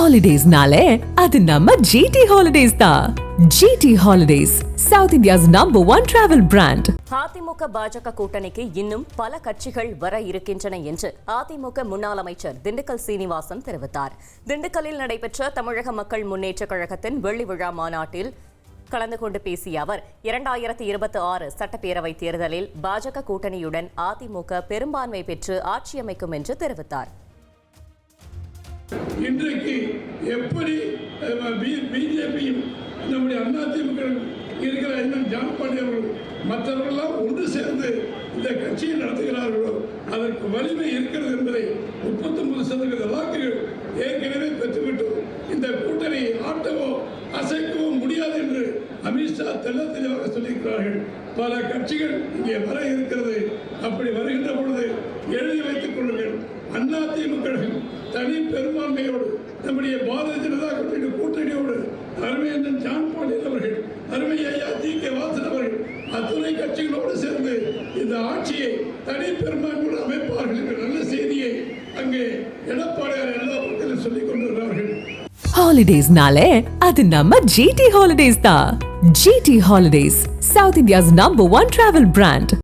ஹாலிடேஸ்னாலே அது நம்ம ஜிடி ஹாலிடேஸ் தான் GT holidays south India's number one travel brand AIADMK BJP கூட்டணிக்கு இன்னும் பல கட்சிகள் வர இருக்கின்றன என்று அதிமுக முன்னாள் அமைச்சர் திண்டுக்கல் சீனிவாசன் தெரிவித்தார். திண்டுக்கல்லில் நடைபெற்ற தமிழக மக்கள் முன்னேற்ற கழகத்தின் வெள்ளி விழா மாநாட்டில் கலந்து கொண்டு பேசிய அவர் இரண்டாயிரத்தி இருபத்தி ஆறு சட்டப்பேரவைத் தேர்தலில் பாஜக கூட்டணியுடன் அதிமுக பெரும்பான்மை பெற்று ஆட்சியமைக்கும் என்று தெரிவித்தார். இன்றைக்கு எப்படி பிஜேபியும் நம்முடைய அதிமுக இருக்கிற இன்னும் ஜான் பாண்டி அவர்கள் மற்றவர்களெல்லாம் ஒன்று சேர்ந்து இந்த கட்சியை நடத்துகிறார்களோ அதற்கு வலிமை இருக்கிறது என்பதை முப்பத்தி ஒன்பது சதவீத வாக்குகள் ஏற்கனவே பெற்றுவிட்டோம் இந்த கூட்டணி ஆட்டவோ அசைக்கவோ முடியாது என்று அமித்ஷா தெல்ல தெளிவாக சொல்லியிருக்கிறார்கள். பல கட்சிகள் இங்கே வர இருக்கிறது. அப்படி வருகின்ற பொழுது எழுதி வைத்துக் கொள்ளுங்கள். அதிமுக தனி பெரும்பான்மையோடு நம்முடைய பாரதிய ஜனதா கட்சியின் கூட்டணியோடு அருமையண்ணன் ஜான் பாண்டியன் அவர்கள் அருமை ஐயா ஜி கே வாசன் அவர்கள் அத்துணை கட்சிகளோடு சேர்ந்து இந்த ஆட்சியை தனி பெரும்பான்மையோடு அமைப்பார்கள் என்ற நல்ல செய்தியை அங்கே எடப்பாடியார் எல்லா பக்கத்திலும் சொல்லிக் கொண்டிருக்கிறார்கள். ஹாலிடேஸ்னாலே அது நம்ம ஜிடி ஹாலிடேஸ் தான். GT holidays south India's number one travel brand